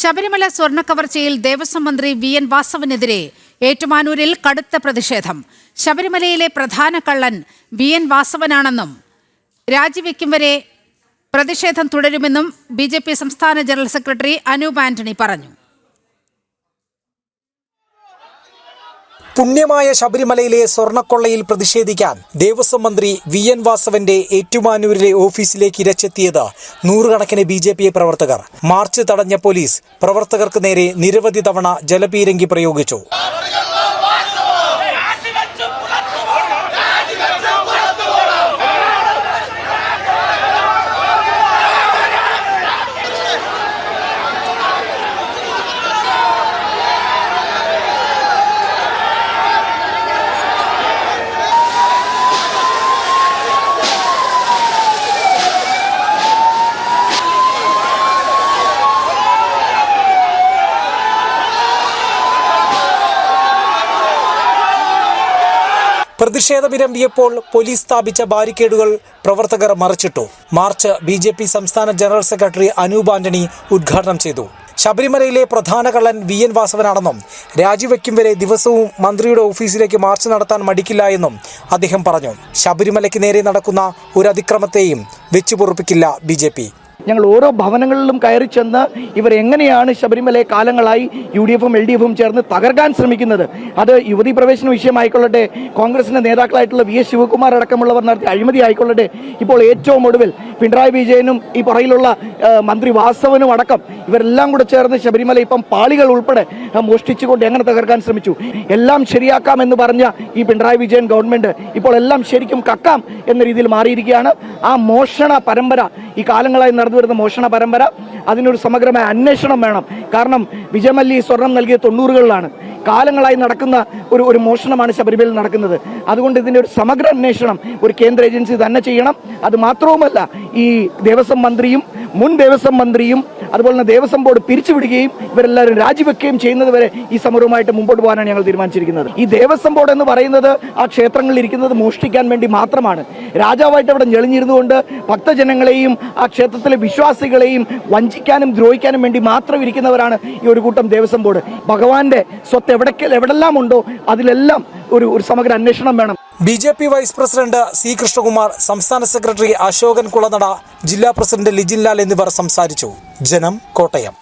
ശബരിമല സ്വർണക്കവർച്ചയിൽ ദേവസ്വം മന്ത്രി V N വാസവനെതിരെ ഏറ്റുമാനൂരിൽ കടുത്ത പ്രതിഷേധം. ശബരിമലയിലെ പ്രധാന കള്ളൻ വി എൻ വാസവനാണെന്നും രാജിവെക്കും വരെ പ്രതിഷേധം തുടരുമെന്നും ബി സംസ്ഥാന ജനറൽ സെക്രട്ടറി അനൂപ് ആന്റണി പറഞ്ഞു. പുണ്യമായ ശബരിമലയിലെ സ്വർണക്കൊള്ളയിൽ പ്രതിഷേധിക്കാൻ ദേവസ്വം മന്ത്രി വി എൻ വാസവന്റെ ഏറ്റുമാനൂരിലെ ഓഫീസിലേക്ക് ഇരച്ചെത്തിയത് നൂറുകണക്കിന് ബി ജെ പി പ്രവർത്തകർ. മാർച്ച് തടഞ്ഞ പോലീസ് പ്രവർത്തകർക്ക് നേരെ നിരവധി തവണ ജലപീരങ്കി പ്രയോഗിച്ചു. പ്രതിഷേധമിരമ്പിയപ്പോൾ പോലീസ് സ്ഥാപിച്ച ബാരിക്കേഡുകൾ പ്രവർത്തകർ മറിച്ചിട്ടു. മാർച്ച് ബി ജെ പി സംസ്ഥാന ജനറൽ സെക്രട്ടറി അനൂപ് ആന്റണി ഉദ്ഘാടനം ചെയ്തു. ശബരിമലയിലെ പ്രധാന കള്ളൻ വി എൻ വാസവനാണെന്നും രാജിവെക്കും വരെ ദിവസവും മന്ത്രിയുടെ ഓഫീസിലേക്ക് മാർച്ച് നടത്താൻ മടിക്കില്ല എന്നും അദ്ദേഹം പറഞ്ഞു. ശബരിമലയ്ക്ക് നേരെ നടക്കുന്ന ഒരു അതിക്രമത്തെയും വെച്ചുപൊറുപ്പിക്കില്ല ബി ഞങ്ങൾ ഓരോ ഭവനങ്ങളിലും കയറി ചെന്ന് ഇവർ എങ്ങനെയാണ് ശബരിമലയെ കാലങ്ങളായി യു ഡി എഫും എൽ ഡി എഫും ചേർന്ന് തകർക്കാൻ ശ്രമിക്കുന്നത്? അത് യുവതി പ്രവേശന വിഷയമായിക്കൊള്ളട്ടെ കോൺഗ്രസിന്റെ നേതാക്കളായിട്ടുള്ള വി എസ് ശിവകുമാർ അടക്കമുള്ളവർ നടത്തിയ അഴിമതി ആയിക്കൊള്ളട്ടെ ഇപ്പോൾ ഏറ്റവും ഒടുവിൽ പിണറായി വിജയനും ഈ പുറയിലുള്ള മന്ത്രി വാസവനും അടക്കം ഇവരെല്ലാം കൂടെ ചേർന്ന് ശബരിമല ഇപ്പം പാളികൾ ഉൾപ്പെടെ മോഷ്ടിച്ചുകൊണ്ട് എങ്ങനെ തകർക്കാൻ ശ്രമിച്ചു? എല്ലാം ശരിയാക്കാം എന്ന് പറഞ്ഞ ഈ പിണറായി വിജയൻ ഗവൺമെന്റ് ഇപ്പോൾ എല്ലാം ശരിക്കും കക്കാം എന്ന രീതിയിൽ മാറിയിരിക്കുകയാണ്. ആ മോഷണ പരമ്പര ഈ കാലങ്ങളായി നടന്നു വരുന്ന മോഷണ പരമ്പര അതിനൊരു സമഗ്രമായ അന്വേഷണം വേണം. കാരണം വിജയമല്ലി സ്വർണം നൽകിയ തൊണ്ണൂറുകളിലാണ്. കാലങ്ങളായി നടക്കുന്ന ഒരു ഒരു മോഷണമാണ് ശബരിമലയിൽ നടക്കുന്നത്. അതുകൊണ്ട് ഇതിന്റെ ഒരു സമഗ്ര അന്വേഷണം ഒരു കേന്ദ്ര ഏജൻസി തന്നെ ചെയ്യണം. അത് മാത്രവുമല്ല ഈ ദേവസ്വം മന്ത്രിയും മുൻ ദേവസ്വം മന്ത്രിയും അതുപോലെ തന്നെ ദേവസ്വം ബോർഡ് പിരിച്ചുവിടുകയും ഇവരെല്ലാവരും രാജിവെക്കുകയും ചെയ്യുന്നത് വരെ ഈ സമരവുമായിട്ട് മുമ്പോട്ട് പോകാനാണ് ഞങ്ങൾ തീരുമാനിച്ചിരിക്കുന്നത്. ഈ ദേവസ്വം ബോർഡ് എന്ന് പറയുന്നത് ആ ക്ഷേത്രങ്ങളിൽ ഇരിക്കുന്നത് മോഷ്ടിക്കാൻ വേണ്ടി മാത്രമാണ്. രാജാവായിട്ട് അവിടെ ഞെളിഞ്ഞിരുന്നുകൊണ്ട് ഭക്തജനങ്ങളെയും ആ ക്ഷേത്രത്തിലെ വിശ്വാസികളെയും വഞ്ചിക്കാനും ദ്രോഹിക്കാനും വേണ്ടി മാത്രം ഇരിക്കുന്നവരാണ് ഈ ഒരു കൂട്ടം ദേവസ്വം ബോർഡ്. ഭഗവാന്റെ സ്വത്ത് എവിടെ എവിടെല്ലാം ഉണ്ടോ അതിലെല്ലാം ഒരു ഒരു സമഗ്ര അന്വേഷണം വേണം. B J P vice president C Krishnakumar സംസ്ഥാന സെക്രട്ടറി അശോകൻ കുളനട ജില്ലാ പ്രസിഡന്റ് ലിജിൻ ലാൽ എന്നിവർ സംസാരിച്ചു. ജനം കോട്ടയം.